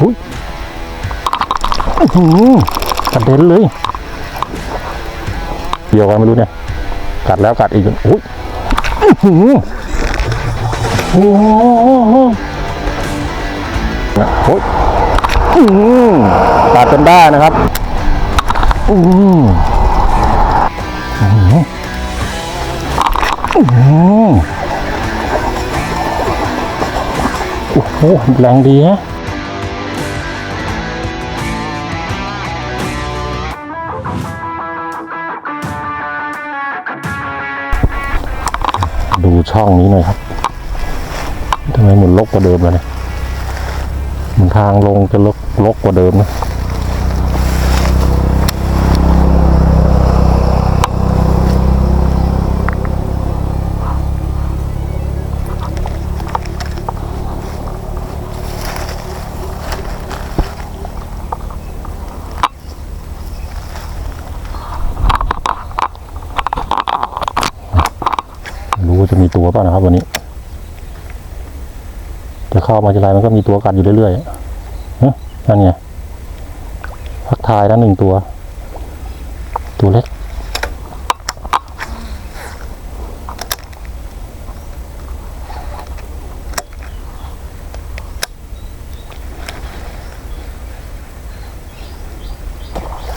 อุ้ยกระเด็นเลยเกี่ยวกันไม่รู้เนี่ย กัดแล้วกัดอีกอุ้ยหือโอ้โหโอ้ยกัดจนได้นะครับอืออื้อหืออื้อหือโอ้โหแรงดีฮะ ช่องนี้หน่อยครับทำไมหมุนลกกว่าเดิมเลยมันทางลงจะลกลกกว่าเดิมนะ ตัวป่ะนะครับ วันนี้จะเข้ามาจะไรมันก็มีตัวกัดอยู่เรื่อยๆนั่นไงพักทายแล้วหนึ่งตัว ตัวเล็ก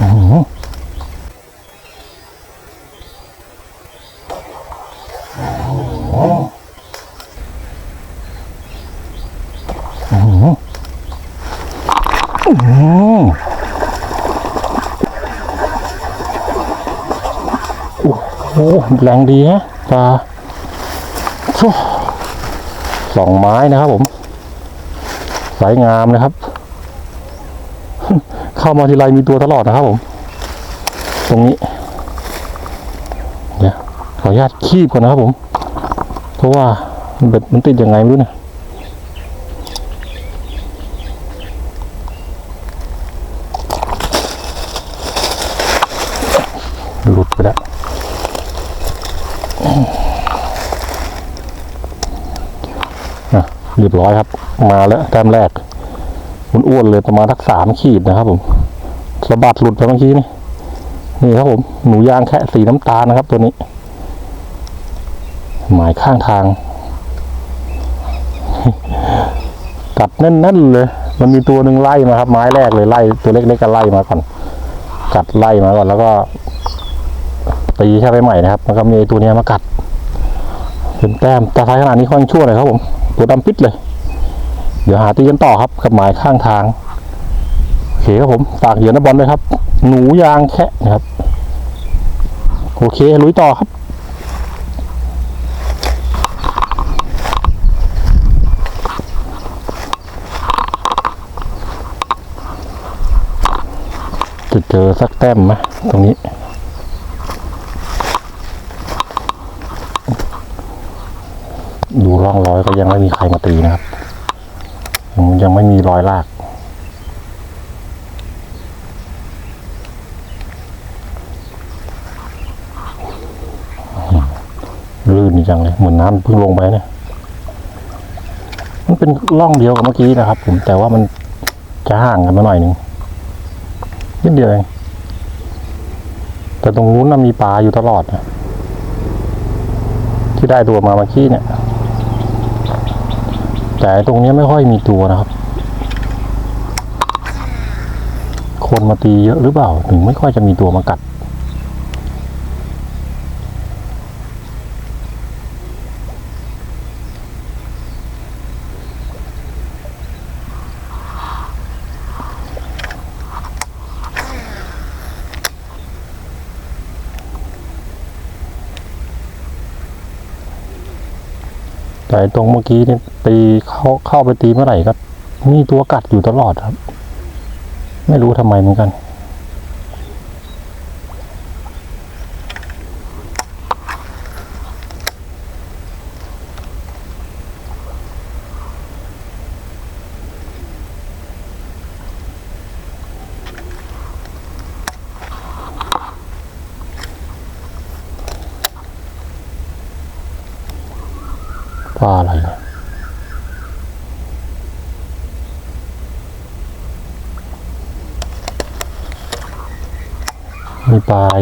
อื้อหืออื้อหืออื้อหือ โอ้โหแรงดีฮะปลาสองไม้นะครับผม สายงามนะครับ เข้ามาทีไรมีตัวตลอดนะครับผม ตรงนี้ เดี๋ยวขออนุญาตคีบก่อนนะครับผม เพราะว่าเบ็ดมันติดยังไงไม่รู้นี่ย หลุดไปแล้ว อะเรียบร้อยครับ มาแล้วแต้มแรกมันอ้วนเลยประมาณทักสามขีดนะครับผมสะบัดหลุดไปเมื่อกี้นี่นี่ครับผมหนูยางแค่สีน้ำตาลนะครับ ตัวนี้ หมายข้างทาง กัดแน่นๆเลย มันมีตัวหนึ่งไล่มาครับ ไม้แรกเลยไล่ ตัวเล็กๆก็ไล่มาก่อน กัดไล่มาก่อนแล้วก็ตีแค่ไปใหม่นะครับแล้วก็มีไอ้ตัวเนี้ยมากัดเป็นแต้มแต่ท้ายขนาดนี้ค่อนชั่วเลยครับผม ตัวดำปิดเลย เดี๋ยวหาตีกันต่อครับกับหมายข้างทางโอเคครับผมฝากเหยื่อนักบอลด้วยครับ หนูยางแคะนะครับ โอเคลุยต่อครับจะเจอสักแต้มไหมตรงนี้ ดูร่องรอยก็ยังไม่มีใครมาตีนะครับ ยังไม่มีรอยลาก ลื่นจังเลย เหมือนน้ำเพิ่งลงไปเนี่ย มันเป็นร่องเดียวกับเมื่อกี้นะครับ ผมแต่ว่ามันจะห่างกันมาหน่อยหนึ่งนิดเดียวเองแต่ตรงนู้นมีปลาอยู่ตลอดนะที่ได้ตัวมาเมื่อกี้เนี่ย แต่ตรงนี้ไม่ค่อยมีตัวนะครับ คนมาตีเยอะหรือเปล่า ถึงไม่ค่อยจะมีตัวมากัด แต่ตรงเมื่อกี้เนี่ยตีเข้าเข้าไปตีเมื่อไหร่ก็มีตัวกัดอยู่ตลอดครับ ไม่รู้ทำไมเหมือนกัน ปลาอะไรเนี่ย มีปลาย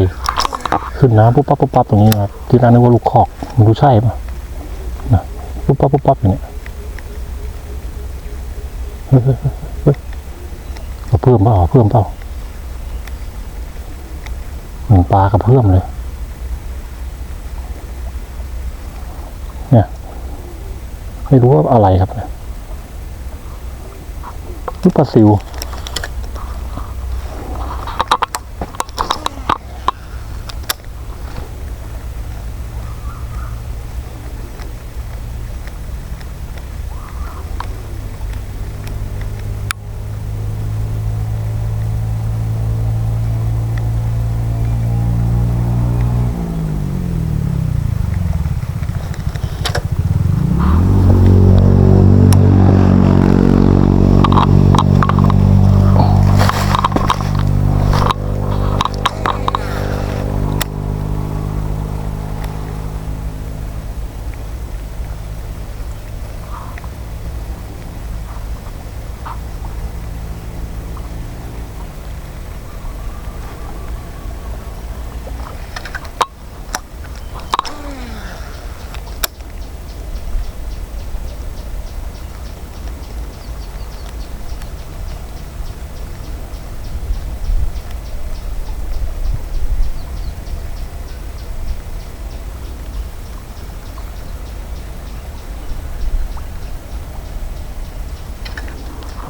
ขึ้นน้ำปุ๊บปั๊บปุ๊บปั๊บอย่างนี้นะครับที่ร้านนึกว่าลูกคอกมันรู้ใช่ปะนะปุ๊บปั๊บปุ๊บปั๊บอย่างเนี้ยเฮ้ยเฮ้ยเฮ้ยเฮ้ยเอาเพิ่มเปล่าเพิ่มเปล่าเหมือนปลากระเพื่อมเลย เนี่ย ไม่รู้ว่าอะไรครับเนี่ยลูกปลาซิว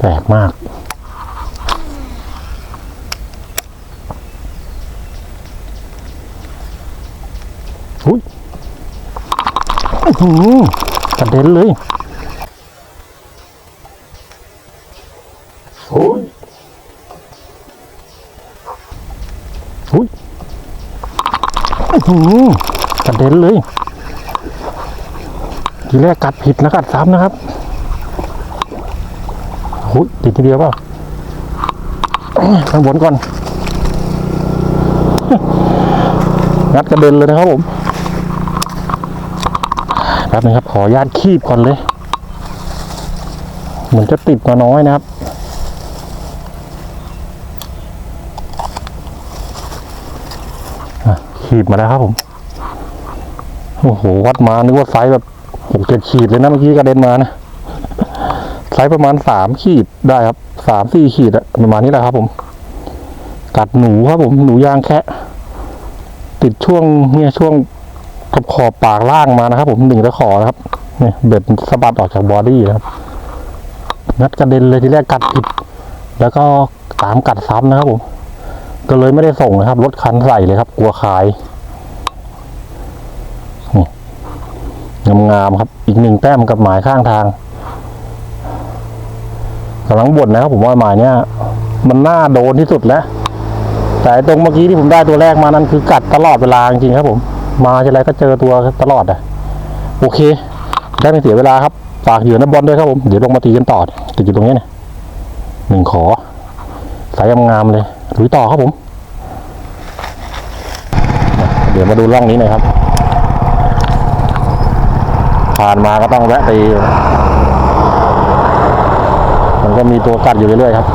ปลกมาก อุ้ยอือหืกระเด็นเลยโอ้ยอุ้ยอือหืกระเด็นเลย ทีแรกกัดผิดแล้วกัดซ้ำนะครับ หุยติดทีเดียวเปล่าข้างบนก่อน งัดกระเด็นเลยนะครับผมแป๊บนึงครับ ขอญาตคีบก่อนเลย เหมือนจะติดมาน้อยนะครับขีดมาแล้วครับผม โอ้โห วัดมา นึกว่าไซส์แบบหกเจ็ดขีดเลยนะเมื่อกี้กระเด็นมานะ ไซส์ประมาณสามขีดได้ครับสามสี่ขีดประมาณนี้แหละครับผม กัดหนูครับผมหนูยางแคะติดช่วงเนี่ยช่วงขอบขอบปากล่างมานะครับ ผมหนึ่งตะขอนะครับเนี่ยเบ็ดสะบัดออกจากบอดี้นะครับงัดกระเด็นเลยทีแรกกัดผิด แล้วก็ตามกัดซ้ำนะครับผมก็เลยไม่ได้ส่งนะครับรถคันใส่เลยครับ กลัวขายงามๆครับ อีกหนึ่งแต้มกับหมายข้างทาง กำลังบ่นนะครับผมว่าหมายเนี้ยมันน่าโดนที่สุดแล้ว แต่ตรงเมื่อกี้ที่ผมได้ตัวแรกมานั้นคือกัดตลอดเวลาจริงครับ ผม มาทีไรก็เจอตัวตลอดอะโอเค ได้ไม่เสียเวลาครับฝากเหยื่อนักบอลด้วยครับผมเดี๋ยวลงมาตีกันต่อติดอยู่ตรงนี้เนี่ยหนึ่งขอ สายงามๆเลยลุยต่อครับผม เดี๋ยวมาดูร่องนี้หน่อยครับ ผ่านมาก็ต้องแวะตี มีตัวกัดอยู่เรื่อยๆครับ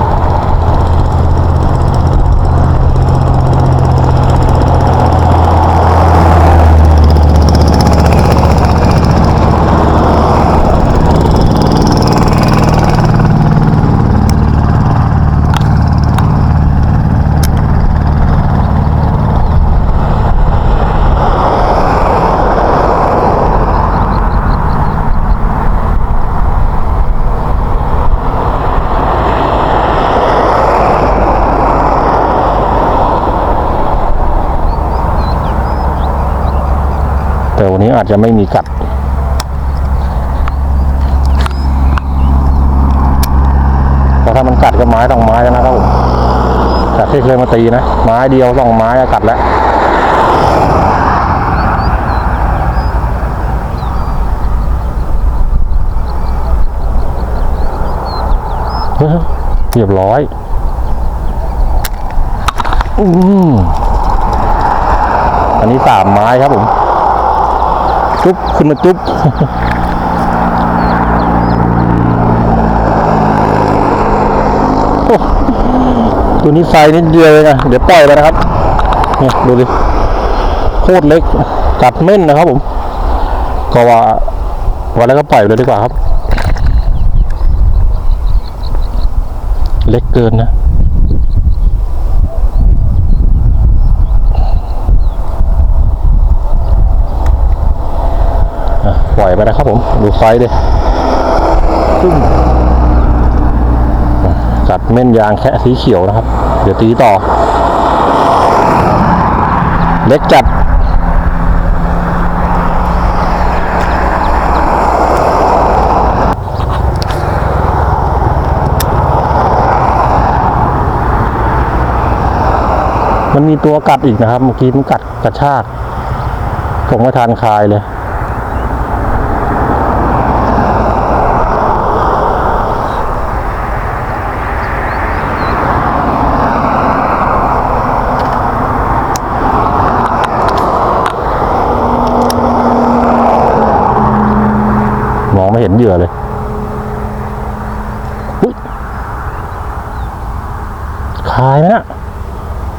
ต่วันนี้อาจจะไม่มีกัดเพราะถ้ามันกัดก็ไม้สองไม้แล้วนะครับผมจากที่เคยมาตีนะ ไม้เดียวสองไม้กัดแล้วเฮ้ยเรียบร้อย อืมอันนี้สามไม้ครับผม จุ๊บขึ้นมาจุ๊บโอ้ตัวนี้ไฟนิดเดียวเองอะเดี๋ยวปล่อยแล้วนะครับเนี่ยดูดิโคตรเล็กกัดเม่นนะครับผม ก็ว่าวันแล้วก็ปล่อยเลยดีกว่าครับ เล็กเกินนะ อะ ปล่อยไปนะครับผม ดูไฟดิตึ้งอะกัดเม่นยางแค่สีเขียวนะครับ เดี๋ยวตีต่อ เล็กจัดมันมีตัวกัดอีกนะครับ เมื่อกี้มันกัดกระชาก ผมไม่ทานคายเลย มองไม่เห็น เหยื่อเลยอุ้ยคายนะ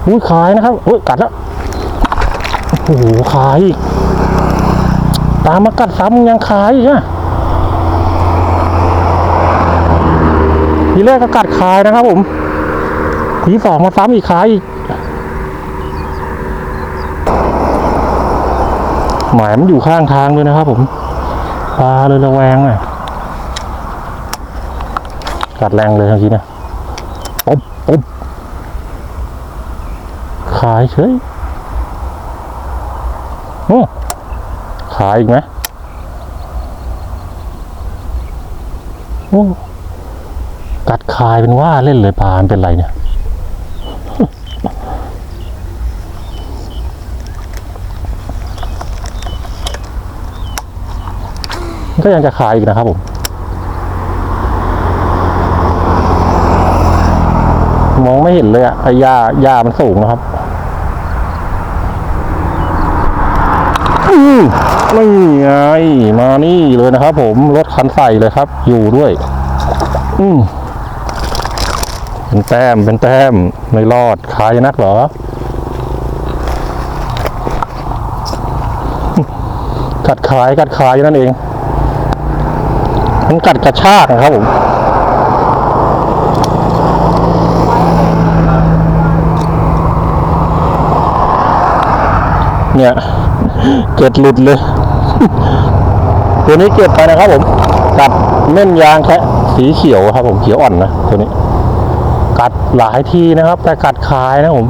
อุ้ยคายนะครับอุ้ยกัดแล้ว โอ้โหคายอีก ตามมากัดซ้ำยังคายอีกอะทีแรกก็กัดคายนะครับผม ทีสองมาซ้ำอีกคายอีกหมายมันอยู่ข้างทางเลยนะครับผมปลาเลยระแวงอะ กัดแรงเลยเมื่อกี้เนะปุ๊บปุ๊บขายเฉยโอ้ขายอีกไหมโอ้กัดคายเป็นว่าเล่นเลยปลานเป็นไรเนี่ยก็ยังจะขายอีกนะครับผม มองไม่เห็นเลยอะไอ้หญ้าหญ้ามันสูงนะครับนี่ไงมานี่เลยนะครับ ผมรถคันใส่เลยครับ อยู่ด้วย อืมเป็นแต้มเป็นแต้มไม่รอดขายนักเหรอกัดขายกัดขายนั่นเอง มันกัดกระชากนะครับผม เนี่ยเกล็ดหลุดเลย ตัวนี้เก็บไปนะครับผมกัดเม่นยางแค่สีเขียวครับ ผมเขียวอ่อนนะตัวนี้ กัดหลายทีนะครับ แต่กัดคายนะผม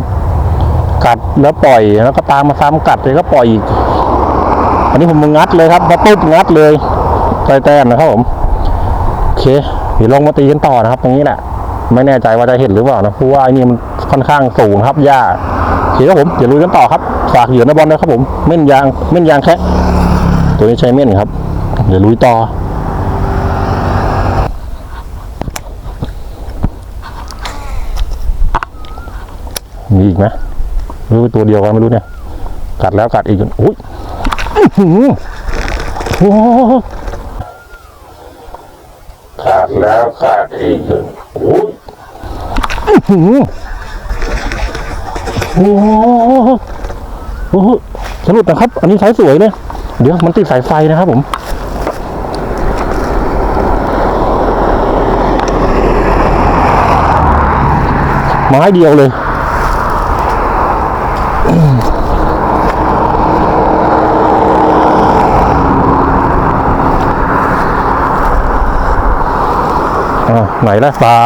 กัดแล้วปล่อยแล้วก็ตามมาซ้ำกัดเลยก็ปล่อยอีกอันนี้ผมมางัดเลยครับมาปุ๊บงัดเลยใส่แต้มนะครับผมโอเคเดี๋ยวลงมาตีกันต่อนะครับ ตรงนี้แหละไม่แน่ใจว่าจะเห็นหรือเปล่านะเพราะว่าไอ้นี่มันค่อนข้างสูงครับหญ้า เคครับผมเดี๋ยวลุยกันต่อครับฝากเหยื่อนะบอลนะครับผมเม่นยางเม่นยางแค่ตัวนี้ใช้เม่นครับเดี๋ยวลุยต่อมีอีกไหมรู้ตัวเดียวกันไม่รู้เนี่ย กัดแล้วกัดอีกอุ้ยอื้หือโอ้ขาดแล้วขาดอีกโอ้ยอื้หือ โอ้โหโอ้โหสรุปนะครับ อันนี้ใช้สวยเลยเดี๋ยวมันติดสายไฟนะครับผมไม้เดียวเลยอ้าไหนล่ะปลา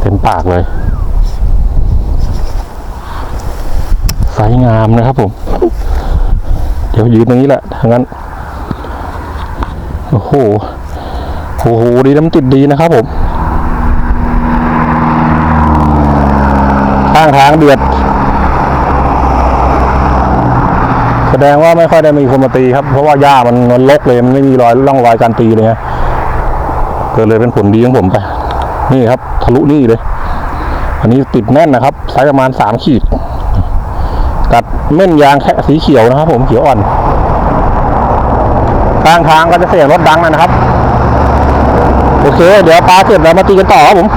เต็ม ปากเลยไซส์งามนะครับผม เดี๋ยวยืนตรงนี้แหละทางนั้น โอ้โห โอ้โห ดีน้ำติดดีนะครับผม ข้างทางเดือด แสดงว่าไม่ค่อยได้มีคนมาตีครับ เพราะว่าหญ้ามันมันรกเลย มันไม่มีรอยร่องรอยการตีเลยฮะก็เลยเป็นผลดีของผมไป นี่ครับ ทะลุนี่เลย อันนี้ติดแน่นนะครับไซส์ประมาณสามขีด กัดเม่นยางแค่สีเขียวนะครับ ผมเขียวอ่อนกลางทางก็จะเสียงรถดังนอยนะครับ โอเค เดี๋ยวปลาเสร็จแล้วมาตีกันต่อครับผม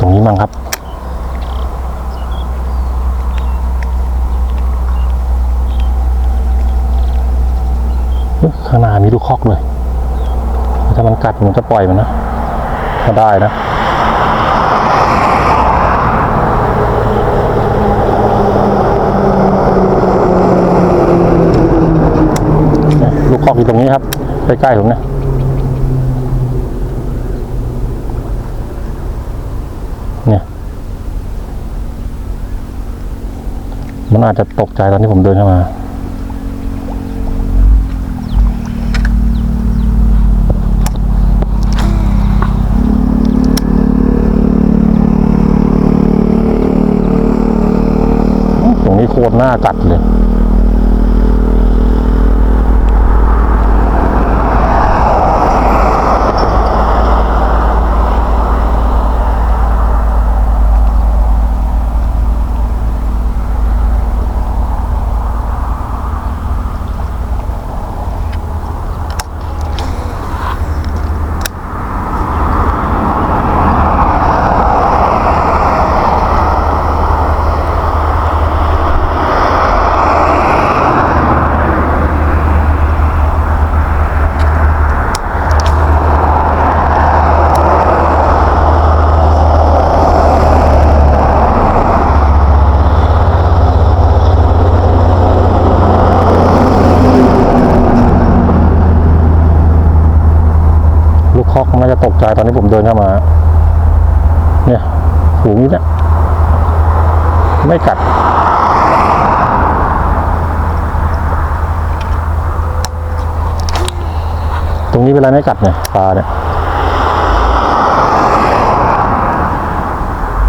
ตรงนี้มั่งครับ เฮ้ยข้างหน้ามีลูกคอกเลย ถ้ามันกัดมันจะปล่อยมันนะถ้าได้นะลูกคอกอยู่ตรงนี้ครับใกล้ๆผมนี่ยเนี่ยมันอาจจะตกใจตอนที่ผมเดินเข้ามา โคตรหน้ากัดเลย ใจตอนนี้ผมเดินเข้ามา เนี่ยฝูงนี้เนี่ยไม่กัด ตรงนี้เวลาไรไม่กัดเนี่ยปลาเนี่ย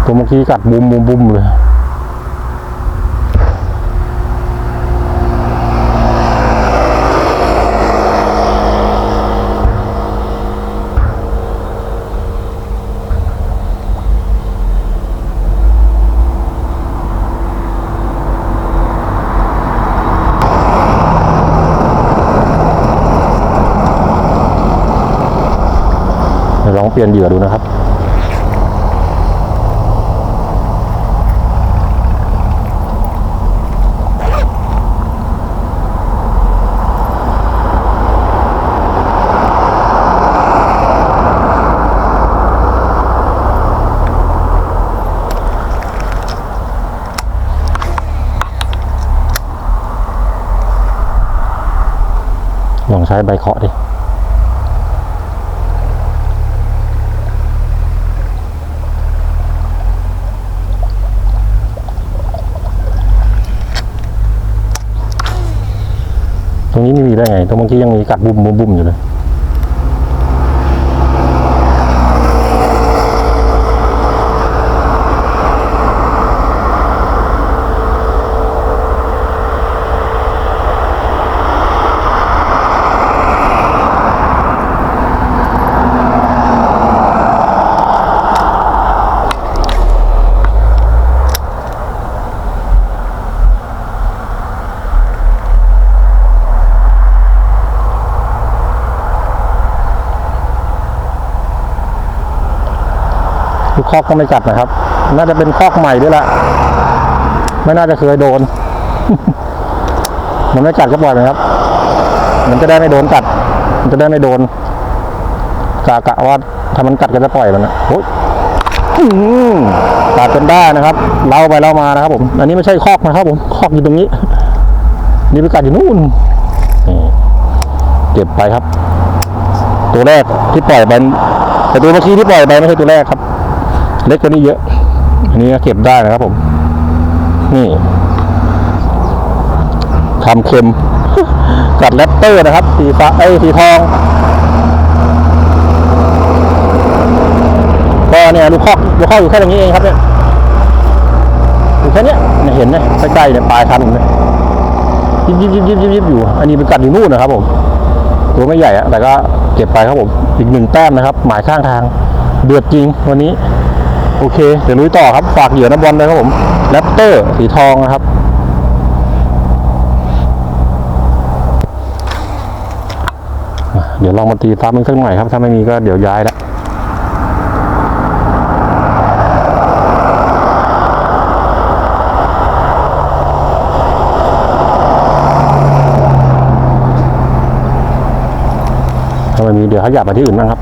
ตัวเมื่อกี้กัดบุมบุมบุมเลย เปลี่ยนเหยื่อดูนะครับลองใช้ใบเคาะดิ ตรงนี้ ไม่มีได้ไงตรงเมื่อกี้ยังมีกัดบุ่มบุ่มอยู่เลย คอกก็ไม่กัดนะครับ น่าจะเป็นคอกใหม่ด้วยละไม่น่าจะเคยโดน มันไม่กัดก็ปล่อยมันครับ มันจะได้ไม่โดนกัด มันจะได้ไม่โดนกะกะว่าถ้ามันกัดก็จะปล่อยมันนะโอ้ยกัดจนได้นะครับ เล่าไปเล่ามานะครับ ผม อันนี้ไม่ใช่คอกนะครับ ผม คอกอยู่ตรงนี้ นี่ไปกัดอยู่นู่นเก็บไปครับ ตัวแรกที่ปล่อยไปแต่ตัวเมื่อกี้ที่ปล่อยไปไม่ใช่ตัวแรกครับ เล็กกว่านี้เยอะ อันนี้เก็บได้นะครับผม นี่ทำเค็ม กัดแรปเตอร์นะครับ สีฟ้าไอ้สีทอง ก็เนี่ยลูกคอกลูกคอกอยู่แค่ตรงนี้เองครับเนี่ยอยู่แค่เนี้ยเนี่ยเห็นเนี่ยใกล้ๆเนี่ยปลายคันเนี่ยยิบยิบยิบยิบยิบยิบอยู่ อันนี้เป็นกัดอยู่นู่นนะครับผม ตัวไม่ใหญ่อะแต่ก็เก็บไปครับผม อีกหนึ่งแต้มนะครับ หมายข้างทาง เดือดจริงวันนี้ โอเค เดี๋ยวลุยต่อครับ ฝากเหยื่อน้ำบอลเลยครับผมแรปเตอร์สีทองนะครับเดี๋ยวลองมาตีซ้ำอีกสักหน่อยครับ ถ้าไม่มีก็เดี๋ยวย้ายละถ้าไม่มีเดี๋ยวขยับไปที่อื่นบ้างครับ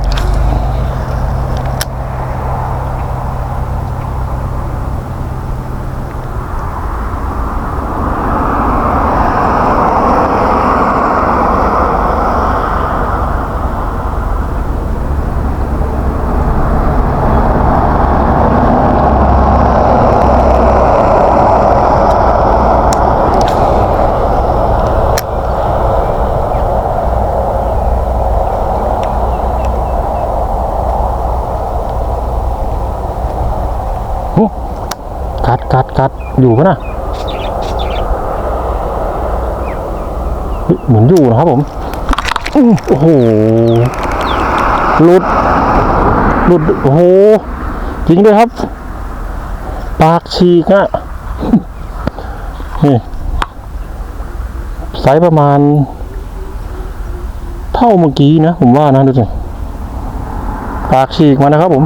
ัดอยู่ปะนะเหมือนอยู่นะครับผมโอ้โหหลุดหลุดโอ้โหจริงด้วยครับ ปากฉีกอะนี่ไซส์ประมาณ เท่าเมื่อกี้นะ ผมว่านะดูสิปากฉีกมานะครับผม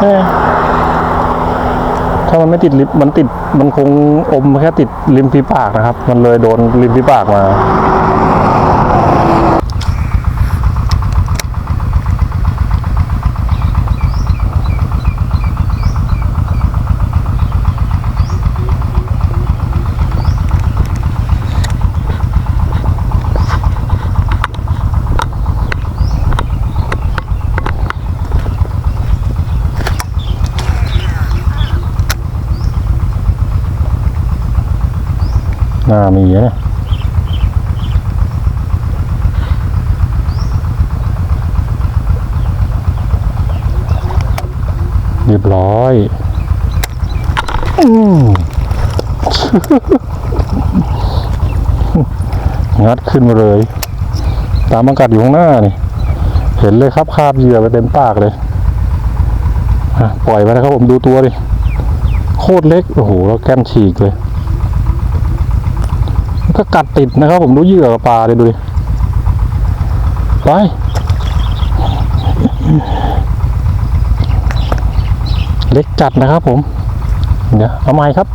เอ๊ะถ้ามันไม่ติดลิปมันติดมันคงอมแค่ติดริมฝีปากนะครับ มันเลยโดนริมฝีปากมาามีนะเรียบร้อย อืมงัดขึ้นมาเลย ตามอากาศอยู่ข้างหน้านี่ เห็นเลยครับคาบเหยื่อไปเต็มปากเลยปล่อยไปนะครับผมดูตัวดิ โคตรเล็ก โอ้โห แล้วแก้มฉีกเลย ก็กัดติดนะครับ ผมดูเหยื่อปลาเลยดูดิไปเล็กจัดนะครับผม เดี๋ยวเอาไม้ครับ